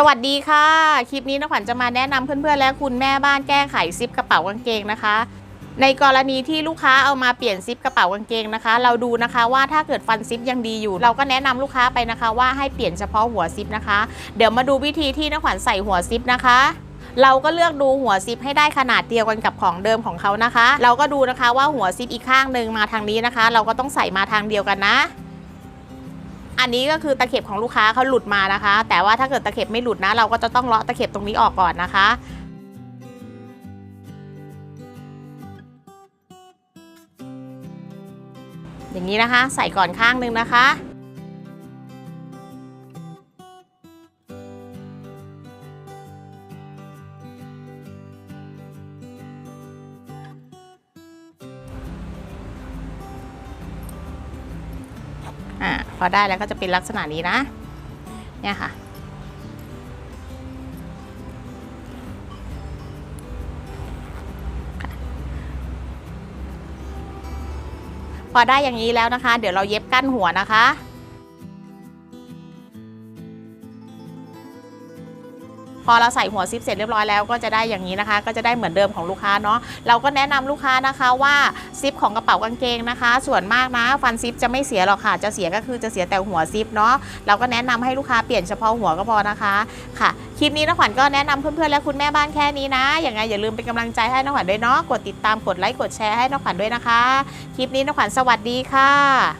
สวัสดีค่ะ คลิปนี้นขวัญจะมาแนะนำเพื่อนๆ และคุณแม่บ้านแก้ไขซิปกระเป๋ากางเกงนะคะ ในกรณีที่ลูกค้าเอามาเปลี่ยนซิปกระเป๋ากางเกงนะคะ เราดูนะคะว่าถ้าเกิดฟันซิปยังดีอยู่ เราก็แนะนำลูกค้าไปนะคะว่าให้เปลี่ยนเฉพาะหัวซิปนะคะ เดี๋ยวมาดูวิธีที่นขวัญใส่หัวซิปนะคะเราก็เลือกดูหัวซิปให้ได้ขนาดเดียวกันกับของเดิมของเขานะคะ เราก็ดูนะคะว่าหัวซิปอีกข้างหนึ่งมาทางนี้นะคะ เราก็ต้องใส่มาทางเดียวกันนะ อันนี้ก็คือตะเข็บของลูกค้าเขาหลุดมานะคะ แต่ว่าถ้าเกิดตะเข็บไม่หลุดนะ เราก็จะต้องเลาะตะเข็บตรงนี้ออกก่อนนะคะอย่างนี้นะคะ ใส่ก่อนข้างหนึงนะคะ อ่าพอได้แล้วก็จะเป็นลักษณะนี้นะ เนี่ยค่ะ พอได้อย่างนี้แล้วนะคะ เดี๋ยวเราเย็บกั้นหัวนะคะ พอเราใส่หัวซิปเสร็จเรียบร้อยแล้วก็จะได้อย่างนี้นะคะ ก็จะได้เหมือนเดิมของลูกค้าเนาะเราก็แนะนำลูกค้านะคะว่าซิปของกระเป๋ากางเกงนะคะ ส่วนมากนะฟันซิปจะไม่เสียหรอกค่ะ จะเสียก็คือจะเสียแต่หัวซิปเนาะเราก็แนะนำให้ลูกค้าเปลี่ยนเฉพาะหัวก็พอนะคะค่ะคลิปนี้น้องขวัญก็แนะนำเพื่อนๆและคุณแม่บ้านแค่นี้นะอย่างไงอย่าลืมเป็นกำลังใจให้น้องขวัญด้วยเนาะกดติดตามกดไลค์กดแชร์ให้น้องขวัญด้วยนะคะ คลิปนี้น้องขวัญสวัสดีค่ะ